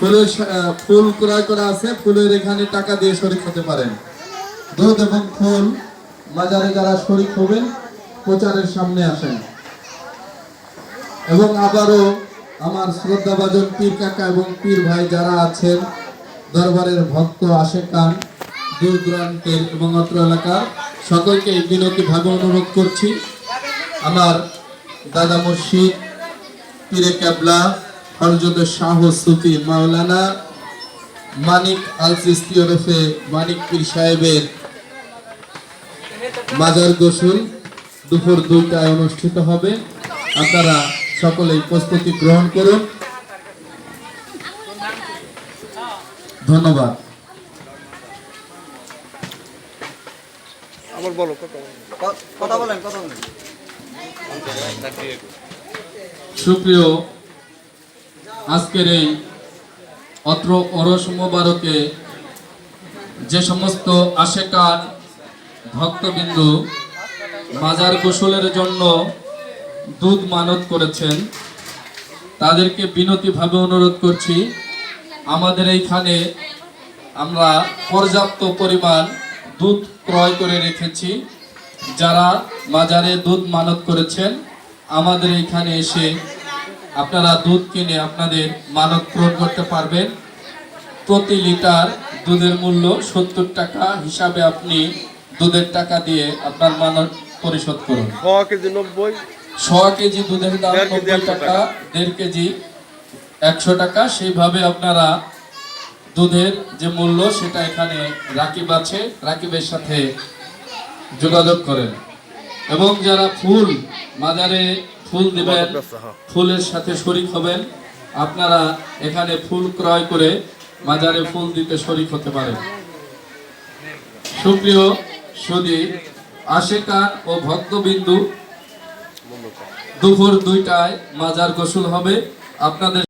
ফুলের ফুল ক্রয় করা আছে, ফুলের এখানে টাকা দিয়ে শরিক হতে পারেন। দুধ এবং ফুল মাজারে যারা শরিক হবেন, প্রচারের সামনে আসেন। এবং আবারও আমার শ্রদ্ধাভাজন পীর কাকা এবং পীর ভাই যারা আছেন, দরবারের ভক্ত আশেকান দূর দূরান্তের এবং অত্র এলাকার, সকলকে এই বিনতি ভাবে অনুরোধ করছি। আমার দাদা মুর্শিদ, পীরে ক্যাবলা হরজত শাহ সুফি মাওলানা মানিক আল সিস্তি ওরফে মানিক পীর সাহেবের মাজার গোসল দুপুর দুইটায় অনুষ্ঠিত হবে। আপনারা সকলেই প্রস্তুতি গ্রহণ করুন। ধন্যবাদ। আবার বলো কথা কথা বলেন কথা বলেন। সুপ্রিয় আজকের এই অত্র অরস মোবারকে যে সমস্ত আশেকান ভক্তবিন্দু মাজার গোসলের জন্য দুধ মানত করেছেন, তাদেরকে বিনতিভাবে অনুরোধ করছি, আমাদের এইখানে আমরা পর্যাপ্ত পরিমাণ দুধ ক্রয় করে রেখেছি। যারা বাজারে দুধ মানত করেছেন, আমাদের এখানে এসে আপনারা দুধ কিনে আপনাদের মানত পূরণ করতে পারবেন। প্রতি লিটার দুধের মূল্য সত্তর টাকা হিসাবে আপনি দুধের টাকা দিয়ে আপনার মানত পরিশোধ করুন। ছ কেজি দুধের দাম নব্বই টাকা টাকা। দেড় কেজি একশো টাকা। সেইভাবে আপনারা দুধের যে মূল্য সেটা এখানে রাকিব আছে রাকিবের সাথে যোগাযোগ করেন। এবং যারা ফুল মাজারে ফুল দিবেন ফুলের সাথে শরিক হবেন। আপনারা এখানে ফুল ক্রয় করে মাজারে ফুল দিতে শরিক হতে পারেন। সুপ্রিয় সুদী আশেকান ও ভক্তবিন্দু দুপুর দুইটায় মাজার গোসল হবে। আপনাদের